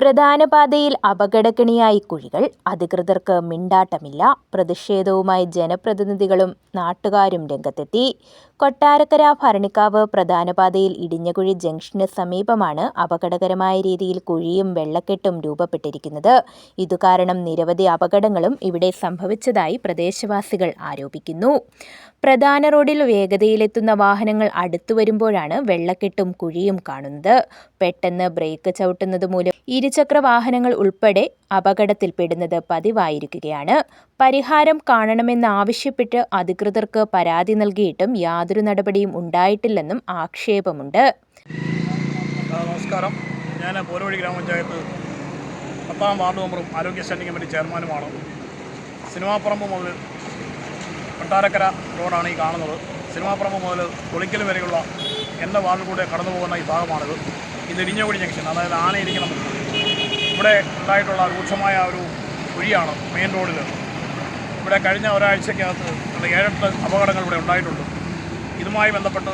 പ്രധാന പാതയിൽ അപകടക്കണിയായി കുഴികൾ അധികൃതർക്ക് മിണ്ടാട്ടമില്ല പ്രതിഷേധവുമായി ജനപ്രതിനിധികളും നാട്ടുകാരും രംഗത്തെത്തി. കൊട്ടാരക്കര ഭരണിക്കാവ് പ്രധാന പാതയിൽ ഇടിഞ്ഞകുഴി ജംഗ്ഷന് സമീപമാണ് അപകടകരമായ രീതിയിൽ കുഴിയും വെള്ളക്കെട്ടും രൂപപ്പെട്ടിരിക്കുന്നത്. ഇതുകാരണം നിരവധി അപകടങ്ങളും ഇവിടെ സംഭവിച്ചതായി പ്രദേശവാസികൾ ആരോപിക്കുന്നു. പ്രധാന റോഡിൽ വേഗതയിലെത്തുന്ന വാഹനങ്ങൾ അടുത്തു വരുമ്പോഴാണ് വെള്ളക്കെട്ടും കുഴിയും കാണുന്നത്. പെട്ടെന്ന് ബ്രേക്ക് ചവിട്ടുന്നത് മൂലം ഇരുചക്ര വാഹനങ്ങൾ ഉൾപ്പെടെ അപകടത്തിൽപ്പെടുന്നത് പതിവായിരിക്കുകയാണ്. പരിഹാരം കാണണമെന്നാവശ്യപ്പെട്ട് അധികൃതർക്ക് പരാതി നൽകിയിട്ടും യാതൊരു നടപടിയും ഉണ്ടായിട്ടില്ലെന്നും ആക്ഷേപമുണ്ട്. നമസ്കാരം. ഞാൻ പോരവഴി ഗ്രാമപഞ്ചായത്ത് പത്താം വാർഡ് മെമ്പറും ആരോഗ്യ സ്റ്റാൻഡിംഗ് കമ്മിറ്റി ചെയർമാനുമാണ്. സിനിമാപ്പറമ്പ് മുതൽ കൊട്ടാരക്കര റോഡാണ് ഈ കാണുന്നത്. സിനിമാപ്പറമ്പ് മുതൽ കുളിക്കൽ വരെയുള്ള എന്റെ വാർഡിൽ കൂടെ കടന്നു പോകുന്ന ഈ ഭാഗമാണിത്. ഇത് ഇടിഞ്ഞകുടി ജംഗ്ഷൻ അതായത് ആനയിരിക്കണം ഇവിടെ ഉണ്ടായിട്ടുള്ള രൂക്ഷമായ ഒരു കുഴിയാണ് മെയിൻ റോഡിൽ ഇവിടെ കഴിഞ്ഞ ഒരാഴ്ചക്കകത്ത് ഏഴെട്ട് അപകടങ്ങൾ ഇവിടെ ഉണ്ടായിട്ടുണ്ട്. ഇതുമായി ബന്ധപ്പെട്ട്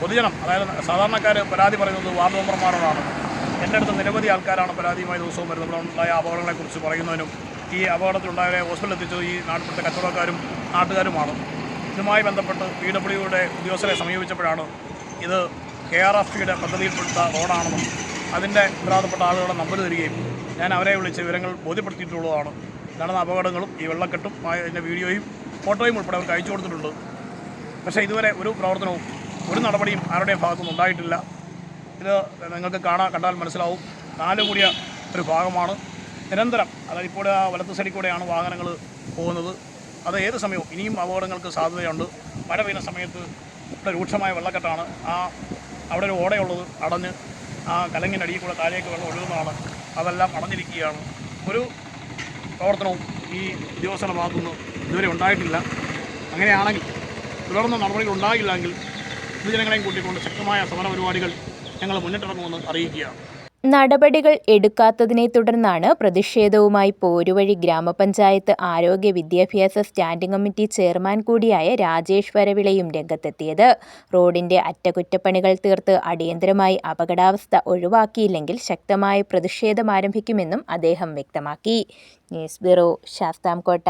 പൊതുജനം അതായത് സാധാരണക്കാർ പരാതി പറയുന്നത് വാർഡ് മെമ്പർമാരോടാണ്. എന്റെ അടുത്ത് നിരവധി ആൾക്കാരാണ് പരാതിയുമായി ദിവസവും വരുന്നത്. ഇവിടെ ഉണ്ടായ അപകടങ്ങളെക്കുറിച്ച് പറയുന്നതിനും ഈ അപകടത്തിലുണ്ടായവരെ ഹോസ്പിറ്റലിൽ എത്തിച്ചത് ഈ നാട്ടിലത്തെ കച്ചവടക്കാരും നാട്ടുകാരുമാണ്. ഇതുമായി ബന്ധപ്പെട്ട് പി ഡബ്ല്യുയുടെ ഉദ്യോഗസ്ഥരെ സമീപിച്ചപ്പോഴാണ് ഇത് കെ ആർ എഫ് പിയുടെ പദ്ധതിയിൽപ്പെട്ട റോഡാണെന്നും അതിന്റെ ഉത്തരവാദപ്പെട്ട ആളുകളുടെ നമ്പർ തരികയും ഞാൻ അവരെ വിളിച്ച് വിവരങ്ങൾ ബോധ്യപ്പെടുത്തിയിട്ടുള്ളതാണ്. നടന്ന അപകടങ്ങളും ഈ വെള്ളക്കെട്ടും അതിന്റെ വീഡിയോയും ഫോട്ടോയും ഉൾപ്പെടെ അവർക്ക് അയച്ചു കൊടുത്തിട്ടുണ്ട്. പക്ഷേ ഇതുവരെ ഒരു പ്രവർത്തനവും ഒരു നടപടിയും ആരുടെയും ഭാഗത്തുനിന്ന് ഉണ്ടായിട്ടില്ല. ഇത് നിങ്ങൾക്ക് കാണാൻ കണ്ടാൽ മനസ്സിലാവും. നാല് കൂടിയ ഒരു ഭാഗമാണ്. നിരന്തരം അതായത് ഇപ്പോൾ ആ വലത്ത് സൈഡിൽ കൂടെയാണ് വാഹനങ്ങൾ പോകുന്നത്. അത് ഏത് സമയവും ഇനിയും അപകടങ്ങൾക്ക് സാധ്യതയുണ്ട്. മഴ പെയ്യുന്ന സമയത്ത് ഇവിടെ രൂക്ഷമായ വെള്ളക്കെട്ടാണ്. ആ അവിടെ ഒരു ഓടയുള്ളത് അടഞ്ഞ് ആ കലങ്ങിനടിയിൽ കൂടെ താഴേക്ക് വെള്ളം ഒഴുകുന്നതാണ്. അതെല്ലാം അടഞ്ഞിരിക്കുകയാണ്. ഒരു പ്രവർത്തനവും ഈ ഉദ്യോഗസ്ഥരുടെ ഭാഗത്തുനിന്ന് ഇതുവരെ ഉണ്ടായിട്ടില്ല. അങ്ങനെയാണെങ്കിൽ തുടർന്ന് നടപടികൾ ഉണ്ടാകില്ലെങ്കിൽ പൊതുജനങ്ങളെയും കൂട്ടിക്കൊണ്ട് ശക്തമായ സമര പരിപാടികൾ ഞങ്ങൾ മുന്നിട്ടിറങ്ങുമെന്ന് അറിയിക്കുകയാണ്. നടപടികൾ എടുക്കാത്തതിനെ തുടർന്നാണ് പ്രതിഷേധവുമായി പോരുവഴി ഗ്രാമപഞ്ചായത്ത് ആരോഗ്യ വിദ്യാഭ്യാസ സ്റ്റാൻഡിംഗ് കമ്മിറ്റി ചെയർമാൻ കൂടിയായ രാജേഷ് വരവിളയും രംഗത്തെത്തിയത്. റോഡിന്റെ അറ്റകുറ്റപ്പണികൾ തീർത്ത് അടിയന്തരമായി അപകടാവസ്ഥ ഒഴിവാക്കിയില്ലെങ്കിൽ ശക്തമായ പ്രതിഷേധം ആരംഭിക്കുമെന്നും അദ്ദേഹം വ്യക്തമാക്കി. News bureau Sasthamkotta.